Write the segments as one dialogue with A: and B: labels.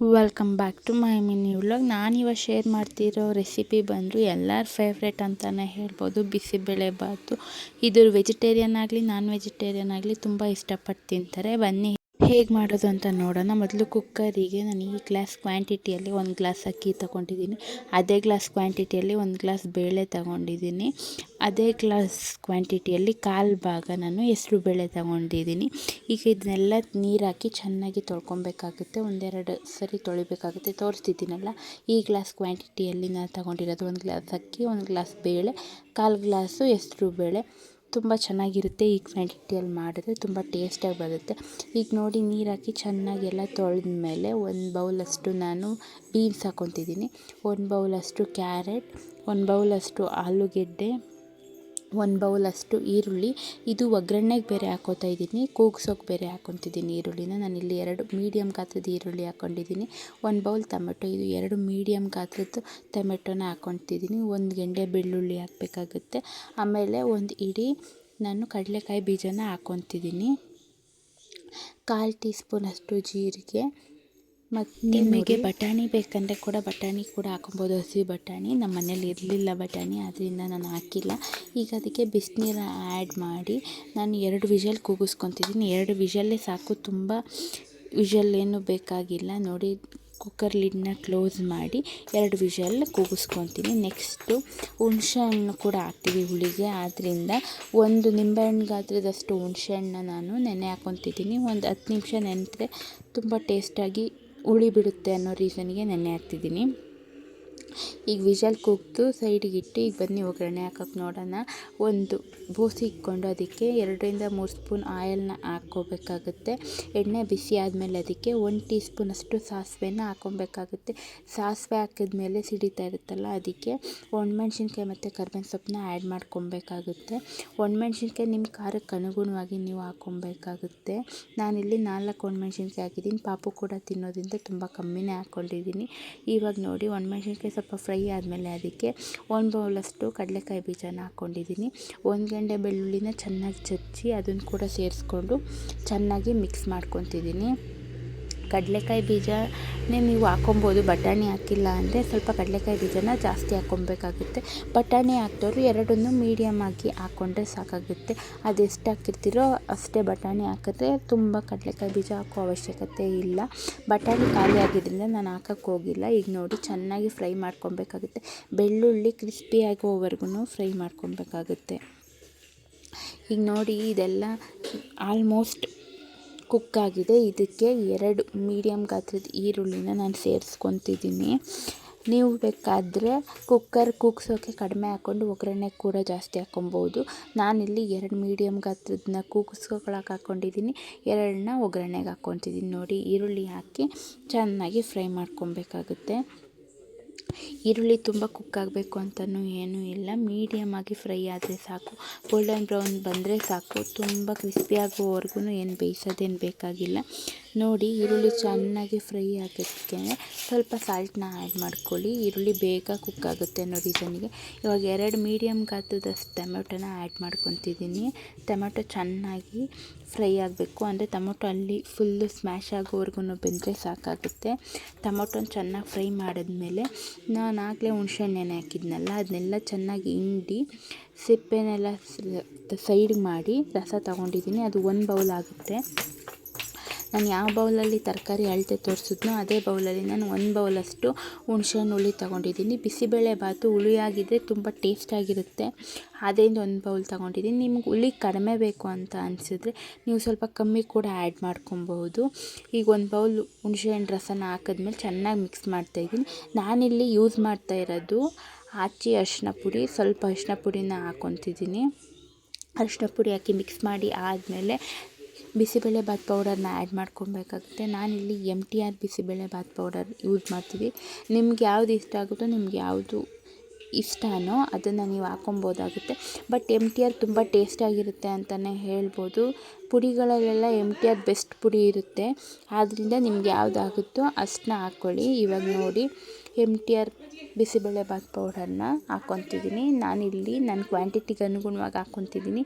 A: Welcome back to my mini vlog ನಾನಿವಾಗ share ಮಾಡ್ತಿರೋ recipe ಬಂದು ಎಲ್ಲರ ಫೇವ್ರೇಟ್ ಅಂತಲೇ ಹೇಳ್ಬೋದು. ಬಿಸಿಬೇಳೆ ಬಾತು. ಇದು ವೆಜಿಟೇರಿಯನ್ ಆಗಲಿ ನಾನ್ ವೆಜಿಟೇರಿಯನ್ ಆಗಲಿ ತುಂಬ ಇಷ್ಟಪಟ್ಟು ತಿಂತಾರೆ. ಬನ್ನಿ. ಹೇಗೆ ಮಾಡೋದು ಅಂತ ನೋಡೋಣ. ಮೊದಲು ಕುಕ್ಕರಿಗೆ ನಾನು ಈ ಗ್ಲಾಸ್ ಕ್ವಾಂಟಿಟಿಯಲ್ಲಿ ಒಂದು ಗ್ಲಾಸ್ ಅಕ್ಕಿ ತೊಗೊಂಡಿದ್ದೀನಿ. ಅದೇ ಗ್ಲಾಸ್ ಕ್ವಾಂಟಿಟಿಯಲ್ಲಿ ಒಂದು ಗ್ಲಾಸ್ ಬೇಳೆ ತಗೊಂಡಿದ್ದೀನಿ. ಅದೇ ಗ್ಲಾಸ್ ಕ್ವಾಂಟಿಟಿಯಲ್ಲಿ ಕಾಲು ಭಾಗ ನಾನು ಹೆಸರು ಬೇಳೆ ತಗೊಂಡಿದ್ದೀನಿ. ಈಗ ಇದನ್ನೆಲ್ಲ ನೀರು ಹಾಕಿ ಚೆನ್ನಾಗಿ ತೊಳ್ಕೊಬೇಕಾಗುತ್ತೆ. ಒಂದೆರಡು ಸರಿ ತೊಳಿಬೇಕಾಗುತ್ತೆ. ತೋರಿಸ್ತಿದ್ದೀನಲ್ಲ, ಈ ಗ್ಲಾಸ್ ಕ್ವಾಂಟಿಟಿಯಲ್ಲಿ ನಾನು ತಗೊಂಡಿರೋದು ಒಂದು ಗ್ಲಾಸ್ ಅಕ್ಕಿ, ಒಂದು ಗ್ಲಾಸ್ ಬೇಳೆ, ಕಾಲು ಗ್ಲಾಸು ಹೆಸರು ಬೇಳೆ. ತುಂಬ ಚೆನ್ನಾಗಿರುತ್ತೆ ಈ ಕ್ವಾಂಟಿಟಿಯಲ್ಲಿ ಮಾಡಿದ್ರೆ ತುಂಬ ಟೇಸ್ಟಾಗಿ ಬರುತ್ತೆ. ಈಗ ನೋಡಿ ನೀರು ಹಾಕಿ ಚೆನ್ನಾಗಿ ಎಲ್ಲ ತೊಳೆದ ಮೇಲೆ ಒಂದು ಬೌಲಷ್ಟು ನಾನು ಬೀನ್ಸ್ ಹಾಕ್ಕೊತಿದ್ದೀನಿ. ಒಂದು ಬೌಲಷ್ಟು ಕ್ಯಾರೆಟ್, ಒಂದು ಬೌಲಷ್ಟು ಆಲೂಗೆಡ್ಡೆ ಒಂದು ಬೌಲಷ್ಟು ಈರುಳ್ಳಿ. ಇದು ಒಗ್ಗರಣೆಗೆ ಬೇರೆ ಹಾಕೋತಾ ಇದ್ದೀನಿ. ಕೂಗ್ಸೋಕೆ ಬೇರೆ ಹಾಕ್ಕೊತಿದ್ದೀನಿ ಈರುಳ್ಳಿನ. ನಾನಿಲ್ಲಿ ಎರಡು ಮೀಡಿಯಮ್ ಗಾತ್ರದ ಈರುಳ್ಳಿ ಹಾಕ್ಕೊಂಡಿದ್ದೀನಿ ಒಂದು ಬೌಲ್ ಟೊಮೆಟೊ. ಇದು ಎರಡು ಮೀಡಿಯಮ್ ಗಾತ್ರದ್ದು ಟೊಮೆಟೊನ ಹಾಕ್ಕೊತಿದ್ದೀನಿ ಒಂದು ಗೆಂಡೆ ಬೆಳ್ಳುಳ್ಳಿ ಹಾಕಬೇಕಾಗುತ್ತೆ. ಆಮೇಲೆ ಒಂದು ಇಡೀ ನಾನು ಕಡಲೆಕಾಯಿ ಬೀಜನ ಹಾಕ್ಕೊತಿದ್ದೀನಿ ಕಾಲು ಟೀ ಸ್ಪೂನಷ್ಟು ಜೀರಿಗೆ. ಮತ್ತು ನಿಮಗೆ ಬಟಾಣಿ ಬೇಕಂದರೆ ಕೂಡ ಬಟಾಣಿ ಕೂಡ ಹಾಕೊಬೋದು ಹಸಿ ಬಟಾಣಿ. ನಮ್ಮ ಮನೇಲಿ ಇರಲಿಲ್ಲ ಬಟಾಣಿ ಅದರಿಂದ ನಾನು ಹಾಕಿಲ್ಲ. ಈಗ ಅದಕ್ಕೆ ಬಿಸಿನೀರ ಆ್ಯಡ್ ಮಾಡಿ ನಾನು ಎರಡು ವಿಷಲ್ ಕೂಗಿಸ್ಕೊತಿದ್ದೀನಿ ಎರಡು ವಿಷಲ್ಲೇ ಸಾಕು ತುಂಬ ವಿಷಲ್ ಏನು ಬೇಕಾಗಿಲ್ಲ. ನೋಡಿ ಕುಕ್ಕರ್ ಲಿಡ್ನ ಕ್ಲೋಸ್ ಮಾಡಿ ಎರಡು ವಿಷಲ್ ಕೂಗಿಸ್ಕೊತೀನಿ ನೆಕ್ಸ್ಟು ಹುಣಸೆ ಹಣ್ಣು ಕೂಡ ಹಾಕ್ತೀವಿ ಹುಳಿಗೆ. ಆದ್ದರಿಂದ ಒಂದು ನಿಂಬೆಹಣ್ಣು ಗಾತ್ರದಷ್ಟು ಹುಣಸೆ ಹಣ್ಣನ್ನ ನಾನು ನೆನೆ ಹಾಕೊತಿದ್ದೀನಿ ಒಂದು ಹತ್ತು ನಿಮಿಷ ನೆನೆದ್ರೆ ತುಂಬ ಟೇಸ್ಟಾಗಿ ಹುಳಿ ಬಿಡುತ್ತೆ ಅನ್ನೋ ರೀಸನ್ಗೆ ನೆನೆ ಹಾಕ್ತಿದ್ದೀನಿ ಈಗ ವಿಷಲ್ ಕೂಗ್ತು ಸೈಡಿಗಿಟ್ಟು ಈಗ ಬನ್ನಿ ಒಗ್ಗರಣೆ ಹಾಕೋಕೆ ನೋಡೋಣ. ಒಂದು ಬೂಸಿ ಇಟ್ಕೊಂಡು ಅದಕ್ಕೆ ಎರಡರಿಂದ ಮೂರು ಸ್ಪೂನ್ ಆಯಿಲ್ನ ಹಾಕ್ಕೋಬೇಕಾಗುತ್ತೆ. ಎಣ್ಣೆ ಬಿಸಿ ಆದಮೇಲೆ ಅದಕ್ಕೆ ಒಂದು ಟೀ ಸ್ಪೂನಷ್ಟು ಸಾಸಿವೆನ ಹಾಕ್ಕೊಬೇಕಾಗುತ್ತೆ. ಸಾಸಿವೆ ಹಾಕಿದ್ಮೇಲೆ ಸಿಡಿತಾ ಇರುತ್ತಲ್ಲ, ಅದಕ್ಕೆ ಒಣಮೆಣ್ಸಿನ್ಕಾಯಿ ಮತ್ತು ಕರ್ಬೇವಿನ ಸೊಪ್ಪನ್ನ ಆ್ಯಡ್ ಮಾಡ್ಕೊಬೇಕಾಗುತ್ತೆ. ಒಣಮೆಣ್ಸಿನ್ಕಾಯಿ ನಿಮ್ಮ ಖಾರಕ್ಕೆ ಅನುಗುಣವಾಗಿ ನೀವು ಹಾಕ್ಕೊಬೇಕಾಗುತ್ತೆ. ನಾನಿಲ್ಲಿ ನಾಲ್ಕು ಒಣಮೆಣ್ಸಿನ್ಕಾಯಿ ಹಾಕಿದ್ದೀನಿ. ಪಾಪು ಕೂಡ ತಿನ್ನೋದ್ರಿಂದ ತುಂಬ ಕಮ್ಮಿನೇ ಹಾಕ್ಕೊಂಡಿದ್ದೀನಿ. ಇವಾಗ ನೋಡಿ ಒಣಮೆಣ್ಸಿನ್ಕಾಯಿ ಸ್ವಲ್ಪ ಫ್ರೈ ಆದಮೇಲೆ ಅದಕ್ಕೆ ಒಂದು ಬೌಲಷ್ಟು ಕಡಲೆಕಾಯಿ ಬೀಜನ ಹಾಕ್ಕೊಂಡಿದ್ದೀನಿ. ಒಂದು ಗಂಡೆ ಬೆಳ್ಳುಳ್ಳಿನ ಚೆನ್ನಾಗಿ ಚಚ್ಚಿ ಅದನ್ನು ಕೂಡ ಸೇರಿಸ್ಕೊಂಡು ಚೆನ್ನಾಗಿ ಮಿಕ್ಸ್ ಮಾಡ್ಕೊತಿದ್ದೀನಿ. ಕಡಲೆಕಾಯಿ ಬೀಜನೇ ನೀವು ಹಾಕೊಬೋದು. ಬಟಾಣಿ ಹಾಕಿಲ್ಲ ಅಂದರೆ ಸ್ವಲ್ಪ ಕಡಲೆಕಾಯಿ ಬೀಜನ ಜಾಸ್ತಿ ಹಾಕ್ಕೊಬೇಕಾಗುತ್ತೆ ಬಟಾಣಿ ಹಾಕ್ದವ್ರು ಎರಡನ್ನೂ ಮೀಡಿಯಮ್ ಆಗಿ ಹಾಕ್ಕೊಂಡ್ರೆ ಸಾಕಾಗುತ್ತೆ. ಅದೆಷ್ಟು ಹಾಕಿರ್ತೀರೋ ಅಷ್ಟೇ ಬಟಾಣಿ ಹಾಕಿದ್ರೆ ತುಂಬ ಕಡಲೆಕಾಯಿ ಬೀಜ ಹಾಕೋ ಅವಶ್ಯಕತೆ ಇಲ್ಲ. ಬಟಾಣಿ ಖಾಲಿ ಆಗಿದ್ದರಿಂದ ನಾನು ಹಾಕಕ್ಕೆ ಹೋಗಿಲ್ಲ. ಈಗ ನೋಡಿ ಚೆನ್ನಾಗಿ ಫ್ರೈ ಮಾಡ್ಕೊಬೇಕಾಗುತ್ತೆ. ಬೆಳ್ಳುಳ್ಳಿ ಕ್ರಿಸ್ಪಿ ಆಗೋವರೆಗೂ ಫ್ರೈ ಮಾಡ್ಕೊಬೇಕಾಗುತ್ತೆ. ಈಗ ನೋಡಿ ಇದೆಲ್ಲ ಆಲ್ಮೋಸ್ಟ್ ಕುಕ್ಕಾಗಿದೆ. ಇದಕ್ಕೆ ಎರಡು ಮೀಡಿಯಮ್ ಗಾತ್ರದ ಈರುಳ್ಳಿನ ನಾನು ಸೇರಿಸ್ಕೊತಿದ್ದೀನಿ. ನೀವು ಬೇಕಾದರೆ ಕುಕ್ಕರ್ ಕೂಗ್ಸೋಕ್ಕೆ ಕಡಿಮೆ ಹಾಕ್ಕೊಂಡು ಒಗ್ಗರಣೆ ಕೂಡ ಜಾಸ್ತಿ ಹಾಕ್ಕೊಬೋದು. ನಾನಿಲ್ಲಿ ಎರಡು ಮೀಡಿಯಮ್ ಗಾತ್ರದನ್ನ ಕೂಗಿಸ್ಕೊಳಕ್ಕೆ ಹಾಕ್ಕೊಂಡಿದ್ದೀನಿ. ಎರಡನ್ನ ಒಗ್ಗರಣೆಗೆ ಹಾಕ್ಕೊತಿದ್ದೀನಿ. ನೋಡಿ, ಈರುಳ್ಳಿ ಹಾಕಿ ಚೆನ್ನಾಗಿ ಫ್ರೈ ಮಾಡ್ಕೊಬೇಕಾಗುತ್ತೆ. ಈರುಳ್ಳಿ ತುಂಬ ಕುಕ್ ಆಗಬೇಕು ಅಂತಲೂ ಏನೂ ಇಲ್ಲ. ಮೀಡಿಯಮ್ ಆಗಿ ಫ್ರೈ ಆದರೆ ಸಾಕು. ಗೋಲ್ಡನ್ ಬ್ರೌನ್ ಬಂದರೆ ಸಾಕು. ತುಂಬ ಕ್ರಿಸ್ಪಿ ಆಗೋವರೆಗೂ ಏನು ಬೇಯಿಸೋದೇನು ಬೇಕಾಗಿಲ್ಲ. ನೋಡಿ ಈರುಳ್ಳಿ ಚೆನ್ನಾಗಿ ಫ್ರೈ ಆಗೋದಕ್ಕೆ ಸ್ವಲ್ಪ ಸಾಲ್ಟನ್ನ ಆ್ಯಡ್ ಮಾಡ್ಕೊಳ್ಳಿ. ಈರುಳ್ಳಿ ಬೇಗ ಕುಕ್ ಆಗುತ್ತೆ ಅನ್ನೋ ರೀಸನ್ಗೆ ಇವಾಗ ಎರಡು ಮೀಡಿಯಮ್ ಗಾತ್ರದಷ್ಟು ಟೊಮೆಟೊನ ಆ್ಯಡ್ ಮಾಡ್ಕೊತಿದ್ದೀನಿ. ಟೊಮೆಟೊ ಚೆನ್ನಾಗಿ ಫ್ರೈ ಆಗಬೇಕು. ಅಂದರೆ ಟೊಮೊಟೊ ಅಲ್ಲಿ ಫುಲ್ಲು ಸ್ಮ್ಯಾಶ್ ಆಗೋವರೆಗೂ ಬೆಂದರೆ ಸಾಕಾಗುತ್ತೆ. ಟೊಮೊಟೊನ ಚೆನ್ನಾಗಿ ಫ್ರೈ ಮಾಡಿದ್ಮೇಲೆ ನಾನು ಆಗಲೇ ಹುಣ್ಸೆಹಣ್ಣೆನೆ ಹಾಕಿದ್ನಲ್ಲ ಅದನ್ನೆಲ್ಲ ಚೆನ್ನಾಗಿ ಹಿಂಡಿ ಸಿಪ್ಪೆನೆಲ್ಲ ಸೈಡ್ ಮಾಡಿ ರಸ ತಗೊಂಡಿದ್ದೀನಿ. ಅದು ಒಂದು ಬೌಲ್ ಆಗುತ್ತೆ. ನಾನು ಯಾವ ಬೌಲಲ್ಲಿ ತರಕಾರಿ ಅಳತೆ ತೋರಿಸಿದ್ನೋ ಅದೇ ಬೌಲಲ್ಲಿ ನಾನು ಒಂದು ಬೌಲಷ್ಟು ಹುಣ್ಸೆಹಣ್ಣು ಹುಳಿ ತೊಗೊಂಡಿದ್ದೀನಿ. ಬಿಸಿಬೇಳೆ ಬಾತು ಹುಳಿಯಾಗಿದ್ದರೆ ತುಂಬ ಟೇಸ್ಟಾಗಿರುತ್ತೆ. ಅದರಿಂದ ಒಂದು ಬೌಲ್ ತೊಗೊಂಡಿದ್ದೀನಿ. ನಿಮ್ಗೆ ಹುಳಿ ಕಡಿಮೆ ಬೇಕು ಅಂತ ಅನಿಸಿದ್ರೆ ನೀವು ಸ್ವಲ್ಪ ಕಮ್ಮಿ ಕೂಡ ಆ್ಯಡ್ ಮಾಡ್ಕೊಬಹುದು ಈಗ ಒಂದು ಬೌಲ್ ಹುಣ್ಸೆಹಣ್ಣು ರಸನ ಹಾಕಿದ್ಮೇಲೆ ಚೆನ್ನಾಗಿ ಮಿಕ್ಸ್ ಮಾಡ್ತಾಯಿದ್ದೀನಿ ನಾನಿಲ್ಲಿ ಯೂಸ್ ಮಾಡ್ತಾ ಇರೋದು ಆಚಿ ಅರಿಶಿನ ಪುಡಿ, ಸ್ವಲ್ಪ ಅರಿಶಿನ ಪುಡಿನ ಹಾಕೊತಿದ್ದೀನಿ ಅರಿಶಿನ ಪುಡಿ ಹಾಕಿ ಮಿಕ್ಸ್ ಮಾಡಿ ಆದಮೇಲೆ ಬಿಸಿಬೇಳೆಬಾತ್ ಪೌಡರ್ನ ಆ್ಯಡ್ ಮಾಡ್ಕೊಬೇಕಾಗುತ್ತೆ. ನಾನಿಲ್ಲಿ M T R bisibelebath powder use ಮಾಡ್ತೀವಿ. ನಿಮ್ಗೆ ಯಾವ್ದು ಇಷ್ಟ ಆಗುತ್ತೋ ನಿಮ್ಗೆ ಯಾವುದು ಇಷ್ಟನೋ ಅದನ್ನು ನೀವು ಹಾಕೊಬೋದಾಗುತ್ತೆ. ಬಟ್ ಎಂ ಟಿ ಆರ್ ತುಂಬ ಟೇಸ್ಟಾಗಿರುತ್ತೆ ಅಂತಲೇ ಹೇಳ್ಬೋದು. ಪುಡಿಗಳಲ್ಲೆಲ್ಲ ಎಂ ಟಿ ಆರ್ ಬೆಸ್ಟ್ ಪುಡಿ ಇರುತ್ತೆ. ಆದ್ದರಿಂದ ನಿಮ್ಗೆ ಯಾವುದಾಗುತ್ತೋ ಅಷ್ಟನ್ನ ಹಾಕ್ಕೊಳ್ಳಿ ಇವಾಗ ನೋಡಿ ಎಂ ಟಿ ಆರ್ ಬಿಸಿಬೇಳೆಬಾತ್ ಪೌಡರ್ನ ಹಾಕ್ಕೊತಿದ್ದೀನಿ ನಾನಿಲ್ಲಿ ನನ್ನ ಕ್ವಾಂಟಿಟಿಗೆ ಅನುಗುಣವಾಗಿ ಹಾಕ್ಕೊತಿದ್ದೀನಿ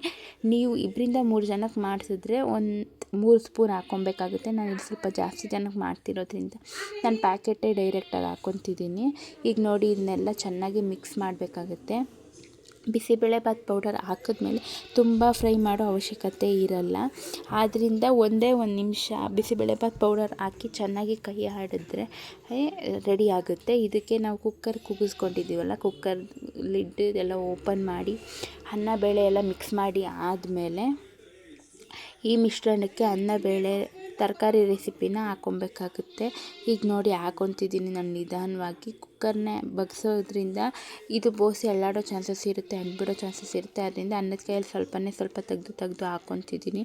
A: ನೀವು ಇಬ್ಬರಿಂದ ಮೂರು ಜನಕ್ಕೆ ಮಾಡಿಸಿದ್ರೆ ಒಂದು ಮೂರು ಸ್ಪೂನ್ ಹಾಕ್ಕೊಬೇಕಾಗುತ್ತೆ ನಾನು ಇಲ್ಲಿ ಸ್ವಲ್ಪ ಜಾಸ್ತಿ ಜನಕ್ಕೆ ಮಾಡ್ತಿರೋದ್ರಿಂದ. ನಾನು ಪ್ಯಾಕೆಟೇ ಡೈರೆಕ್ಟಾಗಿ ಹಾಕ್ಕೊತಿದ್ದೀನಿ ಈಗ ನೋಡಿ, ಇದನ್ನೆಲ್ಲ ಚೆನ್ನಾಗಿ ಮಿಕ್ಸ್ ಮಾಡಬೇಕಾಗುತ್ತೆ. ಬಿಸಿಬೇಳೆಬಾತ್ ಪೌಡರ್ ಹಾಕಿದ್ಮೇಲೆ ತುಂಬ ಫ್ರೈ ಮಾಡೋ ಅವಶ್ಯಕತೆ ಇರಲ್ಲ. ಆದ್ದರಿಂದ ಒಂದೇ ಒಂದು ನಿಮಿಷ ಬಿಸಿಬೇಳೆಬಾತ್ ಪೌಡರ್ ಹಾಕಿ ಚೆನ್ನಾಗಿ ಕೈ ಆಡಿದ್ರೆ ರೆಡಿ ಆಗುತ್ತೆ. ಇದಕ್ಕೆ ನಾವು ಕುಕ್ಕರ್ ಕುಗಿಸ್ಕೊಂಡಿದ್ದೀವಲ್ಲ ಕುಕ್ಕರ್ ಲಿಡ್ ಎಲ್ಲ ಓಪನ್ ಮಾಡಿ ಅನ್ನ, ಬೇಳೆ ಎಲ್ಲ ಮಿಕ್ಸ್ ಮಾಡಿ ಆದಮೇಲೆ ಈ ಮಿಶ್ರಣಕ್ಕೆ ಅನ್ನ, ಬೇಳೆ, ತರಕಾರಿ ರೆಸಿಪಿನ ಹಾಕ್ಕೊಬೇಕಾಗುತ್ತೆ ಈಗ ನೋಡಿ ಹಾಕೊತಿದ್ದೀನಿ ನಾನು ನಿಧಾನವಾಗಿ. ಕುಕ್ಕರ್ನೇ ಬಗ್ಸೋದ್ರಿಂದ ಇದು ಬೋಸಿ ಅಲ್ಲಾಡೋ ಚಾನ್ಸಸ್ ಇರುತ್ತೆ ಅಂದ್ಬಿಡೋ ಚಾನ್ಸಸ್ ಇರುತ್ತೆ. ಅದರಿಂದ ಅನ್ನದ ಕೈಯಲ್ಲಿ ಸ್ವಲ್ಪನೇ ಸ್ವಲ್ಪ ತೆಗೆದು ತೆಗೆದು ಹಾಕ್ಕೊತಿದ್ದೀನಿ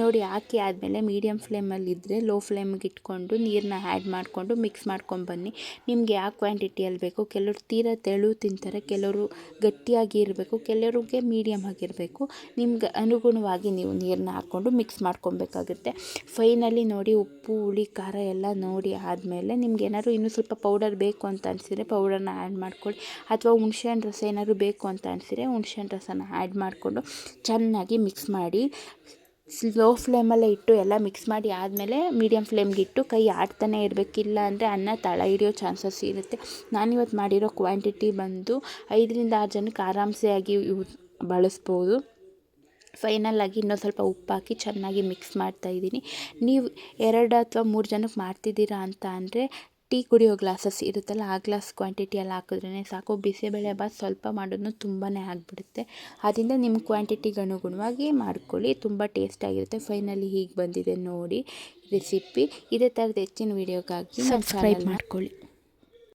A: ನೋಡಿ, ಹಾಕಿ ಆದಮೇಲೆ ಮೀಡಿಯಮ್ ಫ್ಲೇಮಲ್ಲಿ ಇದ್ದರೆ ಲೋ ಫ್ಲೇಮಿಗೆ ಇಟ್ಕೊಂಡು ನೀರನ್ನ ಆ್ಯಡ್ ಮಾಡಿಕೊಂಡು ಮಿಕ್ಸ್ ಮಾಡ್ಕೊಂಬನ್ನಿ ನಿಮಗೆ ಯಾವ ಕ್ವಾಂಟಿಟಿಯಲ್ಲಿ ಬೇಕು, ಕೆಲವರು ತೀರಾ ತೆಳು ತಿಂತಾರೆ, ಕೆಲವರು ಗಟ್ಟಿಯಾಗಿ ಇರಬೇಕು, ಕೆಲವ್ರಿಗೆ ಮೀಡಿಯಮ್ ಆಗಿರಬೇಕು. ನಿಮ್ಗೆ ಅನುಗುಣವಾಗಿ ನೀವು ನೀರನ್ನ ಹಾಕ್ಕೊಂಡು ಮಿಕ್ಸ್ ಮಾಡ್ಕೊಬೇಕಾಗುತ್ತೆ. ಫೈನಲಿ ನೋಡಿ, ಉಪ್ಪು, ಹುಳಿ, ಖಾರ ಎಲ್ಲ ನೋಡಿ ಆದಮೇಲೆ ನಿಮ್ಗೆ ಏನಾದ್ರು ಇನ್ನೂ ಸ್ವಲ್ಪ ಪೌಡರ್ ಬೇಕು ಅಂತ ಅನಿಸಿದ್ರೆ ಪೌಡರ್ನ ಆ್ಯಡ್ ಮಾಡ್ಕೊಳ್ಳಿ. ಅಥವಾ ಹುಣ್ಸೆಹಣ್ಣು ರಸ ಏನಾದರೂ ಬೇಕು ಅಂತ ಅನಿಸಿದ್ರೆ ಹುಣ್ಸೆಹಣ್ಣು ರಸನ ಆ್ಯಡ್ ಮಾಡಿಕೊಂಡು ಚೆನ್ನಾಗಿ ಮಿಕ್ಸ್ ಮಾಡಿ ಸ್ಲೋ ಫ್ಲೇಮಲ್ಲೇ ಇಟ್ಟು ಎಲ್ಲ ಮಿಕ್ಸ್ ಮಾಡಿ ಆದಮೇಲೆ ಮೀಡಿಯಮ್ ಫ್ಲೇಮ್ಗೆ ಇಟ್ಟು ಕೈ ಆಡ್ತಾನೆ ಇರಬೇಕಿಲ್ಲ ಅಂದರೆ ಅನ್ನ ತಳ ಹಿಡಿಯೋ ಚಾನ್ಸಸ್ ಇರುತ್ತೆ. ನಾನಿವತ್ತು ಮಾಡಿರೋ ಕ್ವಾಂಟಿಟಿ ಬಂದು ಐದರಿಂದ ಆರು ಜನಕ್ಕೆ ಆರಾಮ್ಸೆ ಆಗಿ ಯೂಸ್ ಬಳಸ್ಬೋದು. ಫೈನಲ್ಲಾಗಿ ಇನ್ನೊಂದು ಸ್ವಲ್ಪ ಉಪ್ಪು ಹಾಕಿ ಚೆನ್ನಾಗಿ ಮಿಕ್ಸ್ ಮಾಡ್ತಾಯಿದ್ದೀನಿ ನೀವು ಎರಡು ಅಥವಾ ಮೂರು ಜನಕ್ಕೆ ಮಾಡ್ತಿದ್ದೀರಾ ಅಂತ ಅಂದರೆ ಟೀ ಕುಡಿಯೋ ಗ್ಲಾಸಸ್ ಇರುತ್ತಲ್ಲ ಆ ಗ್ಲಾಸ್ ಕ್ವಾಂಟಿಟಿಯಲ್ಲಿ ಹಾಕಿದ್ರೇ ಸಾಕು. ಬಿಸಿಬೇಳೆಬಾತ್ ಸ್ವಲ್ಪ ಮಾಡೋದು ತುಂಬಾ ಆಗಿಬಿಡುತ್ತೆ. ಅದರಿಂದ ನಿಮ್ಮ ಕ್ವಾಂಟಿಟಿಗೆ ಅನುಗುಣವಾಗಿ ಮಾಡ್ಕೊಳ್ಳಿ. ತುಂಬ ಟೇಸ್ಟಾಗಿರುತ್ತೆ ಫೈನಲಿ ಹೀಗೆ ಬಂದಿದೆ ನೋಡಿ ರೆಸಿಪಿ. ಇದೇ ಥರದ ಹೆಚ್ಚಿನ ವೀಡಿಯೋಗಾಗಿ
B: ಸಬ್ಸ್ಕ್ರೈಬ್ ಮಾಡ್ಕೊಳ್ಳಿ.